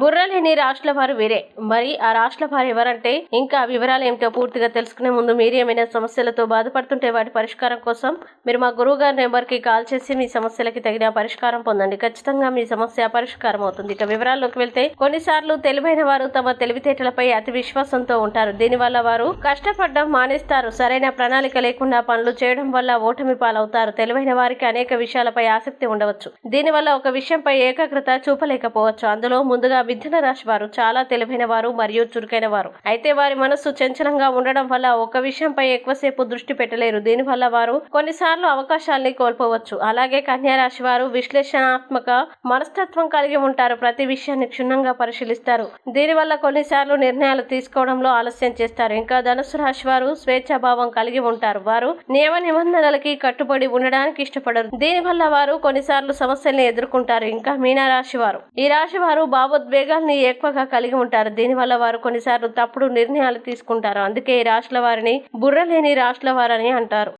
బుర్రలేని రాష్ట్రాల వారు వీరే. మరి ఆ రాష్ట్రాల వారు ఎవరంటే? ఇంకా వివరాలు ఏమిటో పూర్తిగా తెలుసుకునే ముందు మీరు ఏమైనా సమస్యలతో బాధపడుతుంటే వాటి పరిష్కారం కోసం మీరు మా గురువు గారి నెంబర్కి కాల్ చేసి మీ సమస్యలకి తగిన పరిష్కారం పొందండి. ఖచ్చితంగా మీ సమస్య పరిష్కారం అవుతుంది. ఇక వివరాల్లోకి వెళ్తే కొన్నిసార్లు తెలివైన వారు తమ తెలివితేటలపై అతి విశ్వాసంతో ఉంటారు. దీనివల్ల వారు కష్టపడడం మానేస్తారు. సరైన ప్రణాళిక లేకుండా పనులు చేయడం వల్ల ఓటమి పాలవుతారు. తెలివైన వారికి అనేక విషయాలపై ఆసక్తి ఉండవచ్చు. దీనివల్ల ఒక విషయంపై ఏకాగ్రత చూపలేకపోవచ్చు. అందులో ముందుగా మిథున రాశి వారు చాలా తెలివైన వారు మరియు చురుకైన వారు. అయితే వారి మనస్సు చంచలంగా ఉండడం వల్ల ఒక విషయంపై ఎక్కువసేపు దృష్టి పెట్టలేరు. దీనివల్ల వారు కొన్నిసార్లు అవకాశాల్ని కోల్పోవచ్చు. అలాగే కన్యా రాశి వారు విశ్లేషణాత్మక మనస్తత్వం కలిగి ఉంటారు. ప్రతి విషయాన్ని క్షుణ్ణంగా పరిశీలిస్తారు. దీనివల్ల కొన్నిసార్లు నిర్ణయాలు తీసుకోవడంలో ఆలస్యం చేస్తారు. ఇంకా ధనుసు రాశి వారు స్వేచ్ఛాభావం కలిగి ఉంటారు. వారు నియమ నిబంధనలకి కట్టుబడి ఉండడానికి ఇష్టపడరు. దీనివల్ల వారు కొన్నిసార్లు సమస్యల్ని ఎదుర్కొంటారు. ఇంకా మీనా రాశి వారు. ఈ రాశి వారు భావోద్వేగాల్ని ఎక్కువగా కలిగి ఉంటారు. దీనివల్ల వారు కొన్నిసార్లు తప్పుడు నిర్ణయాలు తీసుకుంటారు. అందుకే ఈ రాశుల వారిని బుర్రలేని రాశుల వారని అంటారు.